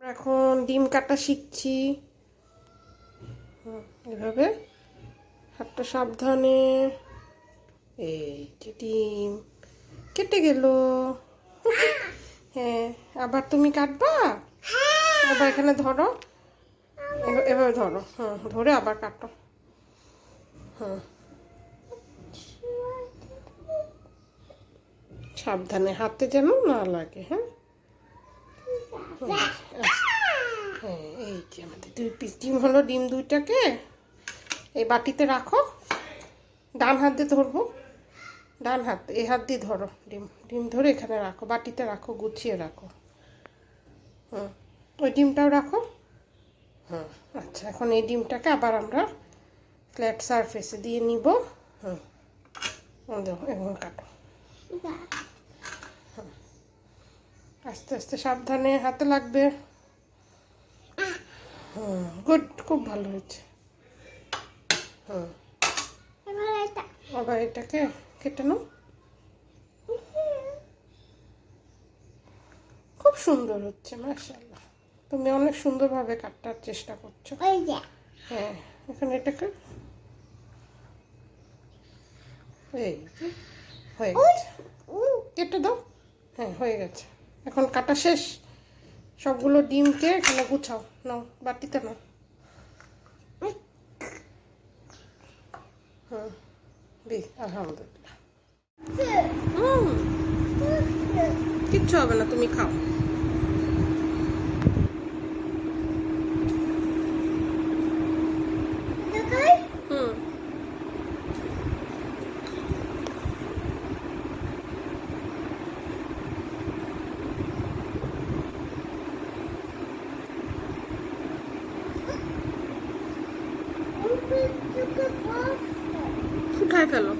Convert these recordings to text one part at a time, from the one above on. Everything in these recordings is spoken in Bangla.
এখন ডিম কাটা শিখছি। এভাবে। হাতটা সাবধানে। এই যে ডিম। কেটে গেল। হ্যাঁ আবার তুমি কাটবা? আবার এখানে ধরো। এভ- এভাবে ধরো। হ্যাঁ ধরে আবার কাটো। হ্যাঁ সাবধানে, হাতে যেন না লাগে হ্যাঁ। হ্যাঁ এই যে আমাদের দুই পিস ডিম হলো ডিম দুইটাকে এই বাটিতে রাখো। ডান হাত দিয়ে ধরবো। ডান হাত, এই হাত দিয়ে ধরো ডিম। ডিম ধরে এখানে রাখো, বাটিতে রাখো, গুছিয়ে রাখো। হুম, ওই ডিমটাও রাখো। হুম আচ্ছা এখন এই ডিমটাকে আবার আমরা ফ্ল্যাট সারফেসে দিয়ে নিব। হুম দাও এখন কাটো। আস্তে আস্তে সাবধানে হাতে লাগবে। হুম গুড খুব ভালো হয়েছে। হুম আবার এটাকে কেটে নাও। খুব সুন্দর হচ্ছে মাশাআল্লাহ। তুমি অনেক সুন্দরভাবে কাটার চেষ্টা করছ। হ্যাঁ এখন এটাকে এই হয়ে গেছে। কেটে দাও। হ্যাঁ হয়ে গেছে। এখন কাটা শেষ। সবগুলো ডিমকে এখানে গুছাও। নাও, বাটিতে নাও। হুম আলহামদুলিল্লাহ। হুম, কিচ্ছু হবে না, তুমি খাও দেখাই হুম উঠায় ফেলো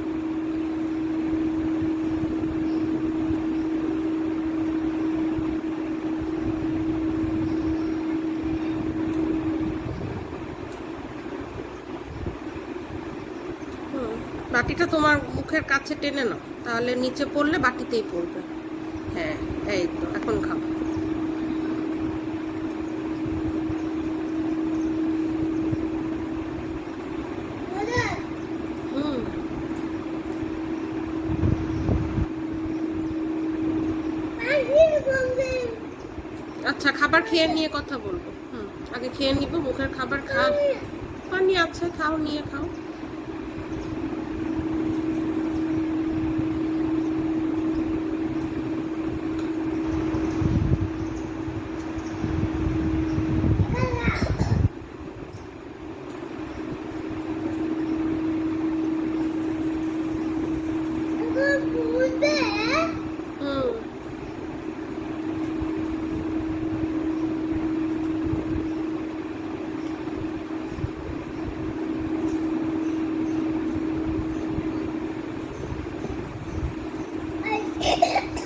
বাটিটা তোমার মুখের কাছে টেনে নাও, তাহলে নিচে পড়লে বাটিতেই পড়বে। হ্যাঁ এই তো, এখন খাও হুম আচ্ছা খাবার খেয়ে নিয়ে কথা বলব। হুম, আগে খেয়ে নিব, মুখের খাবার খা। পানি আচ্ছা খাও, নিয়ে খাও। Yeah.